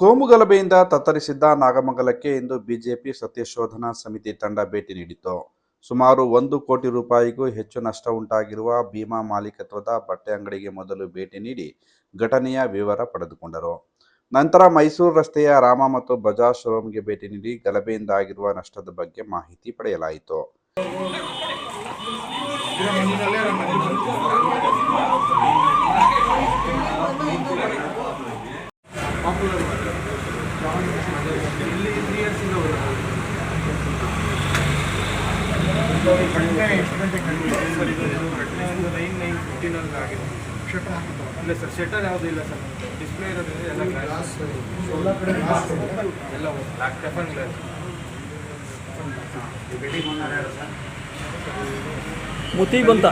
ಕೋಮುಗಲಭೆಯಿಂದ ತತ್ತರಿಸಿದ್ದ ನಾಗಮಂಗಲಕ್ಕೆ ಇಂದು BJP ಸತ್ಯಶೋಧನಾ ಸಮಿತಿ ತಂಡ ಭೇಟಿ ನೀಡಿತು ಸುಮಾರು ಒಂದು ಕೋಟಿ ರೂಪಾಯಿಗೂ ಹೆಚ್ಚು ನಷ್ಟ ಉಂಟಾಗಿರುವ ಭೀಮಾ ಮಾಲೀಕತ್ವದ ಬಟ್ಟೆ ಅಂಗಡಿಗೆ ಮೊದಲು ಭೇಟಿ ನೀಡಿ ಘಟನೆಯ ವಿವರ ಪಡೆದುಕೊಂಡರು. ನಂತರ ಮೈಸೂರು ರಸ್ತೆಯ ರಾಮ ಮತ್ತು ಬಜಾಜ್ ಶೋರೂಮ್ಗೆ ಭೇಟಿ ನೀಡಿ ಗಲಭೆಯಿಂದ ಆಗಿರುವ ನಷ್ಟದ ಬಗ್ಗೆ ಮಾಹಿತಿ ಪಡೆಯಲಾಯಿತು. ಘಟನೆ ಕಂಡಿದೆ ಸರ್ ಇದು ಇದು ಘಟನೆ ಒಂದು ನೈನ್ ನೈನ್ ಫಿಫ್ಟೀನಲ್ಲಿ ಆಗಿದೆ ಶಟರ್ ಇಲ್ಲ ಸರ್ ಶಟರ್ ಯಾವುದೂ ಇಲ್ಲ ಸರ್ ಡಿಸ್ಪ್ಲೇ ಇರೋದ್ರಿಂದ ಎಲ್ಲ ಗ್ಲಾಸ್ ಎಲ್ಲ ಕಡೆ ಎಲ್ಲ ಗ್ಲಾಸ್ ಮುತಿ ಬಂತ.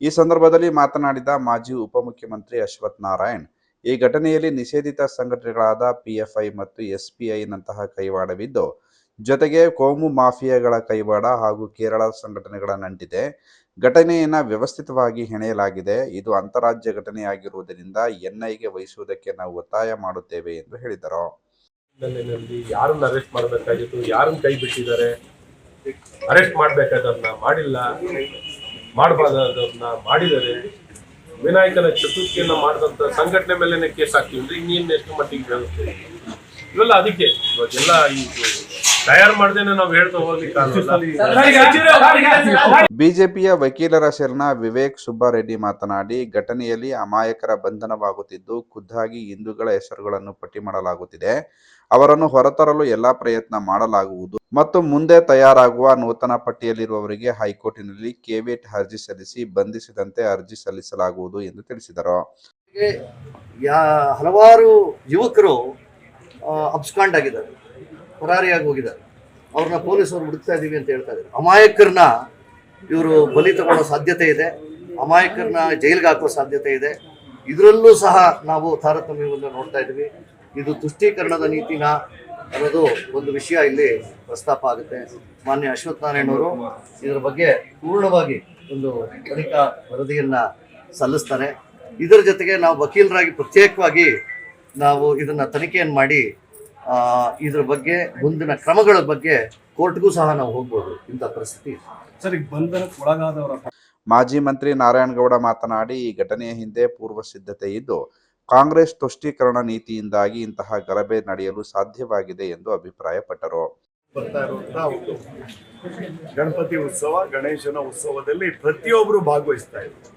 ಈ ಸಂದರ್ಭದಲ್ಲಿ ಮಾತನಾಡಿದ ಮಾಜಿ ಉಪಮುಖ್ಯಮಂತ್ರಿ ಅಶ್ವಥ್ ನಾರಾಯಣ್, ಈ ಘಟನೆಯಲ್ಲಿ ನಿಷೇಧಿತ ಸಂಘಟನೆಗಳಾದ ಪಿಎಫ್ಐ ಮತ್ತು ಎಸ್ಪಿಐನಂತಹ ಕೈವಾಡವಿದ್ದು, ಜೊತೆಗೆ ಕೋಮು ಮಾಫಿಯಾಗಳ ಕೈವಾಡ ಹಾಗೂ ಕೇರಳ ಸಂಘಟನೆಗಳ ನಂಟಿದೆ. ಘಟನೆಯನ್ನು ವ್ಯವಸ್ಥಿತವಾಗಿ ಹೆಣೆಯಲಾಗಿದೆ. ಇದು ಅಂತಾರಾಜ್ಯ ಘಟನೆಯಾಗಿರುವುದರಿಂದ ಎನ್ಐಗೆ ವಹಿಸುವುದಕ್ಕೆ ನಾವು ಒತ್ತಾಯ ಮಾಡುತ್ತೇವೆ ಎಂದು ಹೇಳಿದರು. ಯಾರನ್ನ ಅರೆಸ್ಟ್ ಮಾಡಬೇಕಾಗಿತ್ತು, ಯಾರನ್ನ ಕೈ ಬಿಟ್ಟಿದ್ದಾರೆ, ಅರೆಸ್ಟ್ ಮಾಡಬೇಕಾದ ಮಾಡಿಲ್ಲ. ಮಾಡಬಾರ್ದವ್ರನ್ನ ಮಾಡಿದರೆ ವಿನಾಯಕನ ಚತುರ್ಥಿಯನ್ನು ಮಾಡಿದಂತ ಸಂಘಟನೆ ಮೇಲೆನೆ ಕೇಸ್ ಹಾಕ್ತೀವಿ ಅಂದ್ರೆ ಇನ್ನೇನು ಎಷ್ಟು ಮಟ್ಟಿಗೆ ಹೇಳುತ್ತೆ? ಇವೆಲ್ಲ ಅದಕ್ಕೆ ಇವಾಗೆಲ್ಲ ಇದು ತಯಾರು ಮಾಡ್ದೇನೆ ನಾವು ಹೇಳ್ತಾ ಹೋಗ್ಲಿಕ್ಕೆ ಬಿಜೆಪಿಯ ವಕೀಲರ ಶರಣ ವಿವೇಕ್ ಸುಬ್ಬಾರೆಡ್ಡಿ ಮಾತನಾಡಿ ಘಟನೆಯಲ್ಲಿ ಅಮಾಯಕರ ಬಂಧನವಾಗುತ್ತಿದ್ದು ಖುದ್ದಾಗಿ ಹಿಂದೂಗಳ ಹೆಸರುಗಳನ್ನು ಪಟ್ಟಿ ಮಾಡಲಾಗುತ್ತಿದೆ. ಅವರನ್ನು ಹೊರತರಲು ಎಲ್ಲಾ ಪ್ರಯತ್ನ ಮಾಡಲಾಗುವುದು. ಮತ್ತು ಮುಂದೆ ತಯಾರಾಗುವ ನೂತನ ಪಟ್ಟಿಯಲ್ಲಿರುವವರಿಗೆ ಹೈಕೋರ್ಟಿನಲ್ಲಿ ಕೆವಿಟ್ ಅರ್ಜಿ ಸಲ್ಲಿಸಿ ಬಂಧಿಸಿದಂತೆ ಅರ್ಜಿ ಸಲ್ಲಿಸಲಾಗುವುದು ಎಂದು ತಿಳಿಸಿದರು. ಹಲವಾರು ಯುವಕರು ಅಬ್ಸ್ಕಾಂಡ್ ಆಗಿದ್ದಾರೆ. ಪರಾರಿಯಾಗಿ ಹೋಗಿದ್ದಾರೆ ಅವ್ರನ್ನ ಪೊಲೀಸರು ಹುಡುಕ್ತಾ ಇದ್ದೀವಿ ಅಂತ ಹೇಳ್ತಾ ಇದ್ದಾರೆ. ಅಮಾಯಕರನ್ನ ಇವರು ಬಲಿ ತಗೊಳ್ಳೋ ಸಾಧ್ಯತೆ ಇದೆ. ಅಮಾಯಕರನ್ನ ಜೈಲಿಗೆ ಹಾಕೋ ಸಾಧ್ಯತೆ ಇದೆ. ಇದರಲ್ಲೂ ಸಹ ನಾವು ತಾರತಮ್ಯವನ್ನು ನೋಡ್ತಾ ಇದ್ದೀವಿ. ಇದು ತುಷ್ಟೀಕರಣದ ನೀತಿನ ಅನ್ನೋದು ಒಂದು ವಿಷಯ ಇಲ್ಲಿ ಪ್ರಸ್ತಾಪ ಆಗುತ್ತೆ. ಮಾನ್ಯ ಅಶ್ವಥ್ ನಾರಾಯಣವರು ಇದರ ಬಗ್ಗೆ ಪೂರ್ಣವಾಗಿ ಒಂದು ತನಿಖಾ ವರದಿಯನ್ನ ಸಲ್ಲಿಸ್ತಾರೆ. ಇದರ ಜೊತೆಗೆ ನಾವು ವಕೀಲರಾಗಿ ಪ್ರತ್ಯೇಕವಾಗಿ ನಾವು ಇದನ್ನ ತನಿಖೆಯನ್ನು ಮಾಡಿ ಇದ್ರ ಬಗ್ಗೆ ಮುಂದಿನ ಕ್ರಮಗಳ ಬಗ್ಗೆ ಕೋರ್ಟ್ಗೂ ಸಹ ನಾವು ಹೋಗ್ಬೋದು. ಇಂಥ ಪರಿಸ್ಥಿತಿ ಸರಿ ಈಗ ಬಂಧನಕ್ಕೆ ಒಳಗಾದವರ ಮಾಜಿ ಮಂತ್ರಿ ನಾರಾಯಣಗೌಡ ಮಾತನಾಡಿ ಈ ಘಟನೆಯ ಹಿಂದೆ ಪೂರ್ವ ಸಿದ್ಧತೆ ಇದ್ದು ಕಾಂಗ್ರೆಸ್ ತುಷ್ಟೀಕರಣ ನೀತಿಯಿಂದಾಗಿ ಇಂತಹ ಗಲಭೆ ನಡೆಯಲು ಸಾಧ್ಯವಾಗಿದೆ ಎಂದು ಅಭಿಪ್ರಾಯಪಟ್ಟರು. ಬರ್ತಾ ಇರುವಂತಹ ಒಂದು ಗಣಪತಿ ಉತ್ಸವ ಗಣೇಶನ ಉತ್ಸವದಲ್ಲಿ ಪ್ರತಿಯೊಬ್ಬರು ಭಾಗವಹಿಸ್ತಾ ಇದ್ರು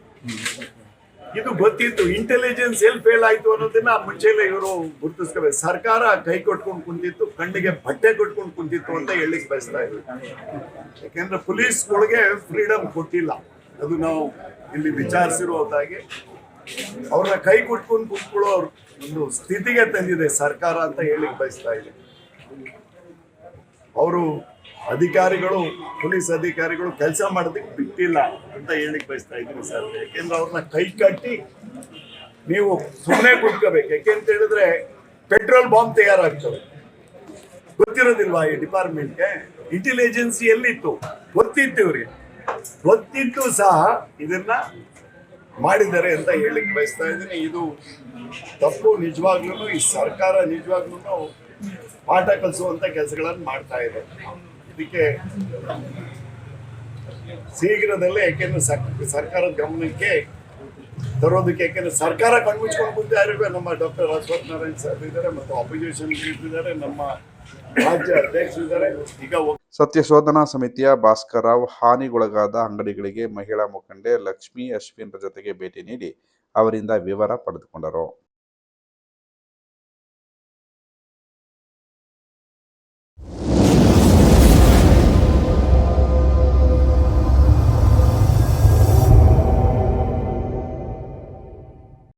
ಇದು ಗೊತ್ತಿತ್ತು. ಇಂಟೆಲಿಜೆನ್ಸ್ ಎಲ್ಲಿ ಫೇಲ್ ಆಯ್ತು ಅನ್ನೋದನ್ನ ಮುಂಚೆಲೆ ಇವರು ಗುರುತಿಸ್ಕೋಬೇಕು. ಸರ್ಕಾರ ಕೈ ಕೊಟ್ಕೊಂಡು ಕುಂತಿತ್ತು, ಕಣ್ಣಿಗೆ ಬಟ್ಟೆ ಕೊಟ್ಕೊಂಡು ಕುಂತಿತ್ತು ಅಂತ ಹೇಳಿಕ್ ಬಯಸ್ತಾ ಇದ್ರು. ಯಾಕೆಂದ್ರೆ ಪೊಲೀಸ್ಗಳಿಗೆ ಫ್ರೀಡಮ್ ಕೊಟ್ಟಿಲ್ಲ. ಅದು ನಾವು ಇಲ್ಲಿ ವಿಚಾರಿಸಿರುವುದಾಗಿ ಅವ್ರನ್ನ ಕೈ ಕೊಟ್ಕೊಂಡು ಕುತ್ಕೊಳ್ಳೋ ಒಂದು ಸ್ಥಿತಿಗೆ ತಂದಿದೆ ಸರ್ಕಾರ ಅಂತ ಹೇಳಿಕ್ ಬಯಸ್ತಾ ಇದೆ ಅವರು ಅಧಿಕಾರಿಗಳು ಪೊಲೀಸ್ ಅಧಿಕಾರಿಗಳು ಕೆಲಸ ಮಾಡೋದಕ್ಕೆ ಬಿಟ್ಟಿಲ್ಲ ಅಂತ ಹೇಳಿಕ್ ಬಯಸ್ತಾ ಇದ್ದೀನಿ ಸರ್. ಯಾಕೆಂದ್ರೆ ಅವ್ರನ್ನ ಕೈ ಕಟ್ಟಿ ನೀವು ಸುಮ್ಮನೆ ಕುತ್ಕೋಬೇಕು. ಯಾಕೆಂತ ಹೇಳಿದ್ರೆ ಪೆಟ್ರೋಲ್ ಬಾಂಬ್ ತಯಾರಾಗ್ತವೆ. ಗೊತ್ತಿರೋದಿಲ್ವಾ ಈ ಡಿಪಾರ್ಟ್ಮೆಂಟ್ಗೆ? ಇಂಟೆಲಿಜೆನ್ಸಿ ಎಲ್ಲಿತ್ತು? ಗೊತ್ತಿತ್ತು ಇವ್ರಿಗೆ. ಗೊತ್ತಿತ್ತು ಸಹ ಇದನ್ನ ಮಾಡಿದ್ದಾರೆ ಅಂತ ಹೇಳಿಕ್ ಬಯಸ್ತಾ ಇದ್ದೀನಿ. ಇದು ತಪ್ಪು ನಿಜವಾಗ್ಲೂ ಈ ಸರ್ಕಾರ ನಿಜವಾಗ್ಲೂ ಪಾಠ ಕಲಿಸುವಂತ ಕೆಲಸಗಳನ್ನು ಮಾಡ್ತಾ ಇದೆ. ಇದಕ್ಕೆ ಶೀಘ್ರದಲ್ಲೇ ಯಾಕೆಂದ್ರೆ ಸರ್- ಸರ್ಕಾರದ ಗಮನಕ್ಕೆ ತರೋದಕ್ಕೆ ಯಾಕೆಂದ್ರೆ ಸರ್ಕಾರ ಕಣ್ಮುಚ್ಕೊಂಡು ಕುಂತಿದ್ದಾರೆ ನಮ್ಮ ಡಾಕ್ಟರ್ ಅಶ್ವಥ್ ನಾರಾಯಣ್ ಸರ್ ಇದ್ದಾರೆ, ಮತ್ತು ಅಪೋಸಿಷನ್ ಇದ್ದಾರೆ, ನಮ್ಮ ರಾಜ್ಯ ಅಧ್ಯಕ್ಷ ಇದ್ದಾರೆ. ಈಗ ಸತ್ಯ ಸತ್ಯಶೋಧನಾ ಸಮಿತಿಯ ಭಾಸ್ಕರ್ ರಾವ್ ಹಾನಿಗೊಳಗಾದ ಅಂಗಡಿಗಳಿಗೆ ಮಹಿಳಾ ಮುಖಂಡೆ ಲಕ್ಷ್ಮಿ ಅಶ್ವಿನ್ರ ಜೊತೆಗೆ ಭೇಟಿ ನೀಡಿ ಅವರಿಂದ ವಿವರ ಪಡೆದುಕೊಂಡರು.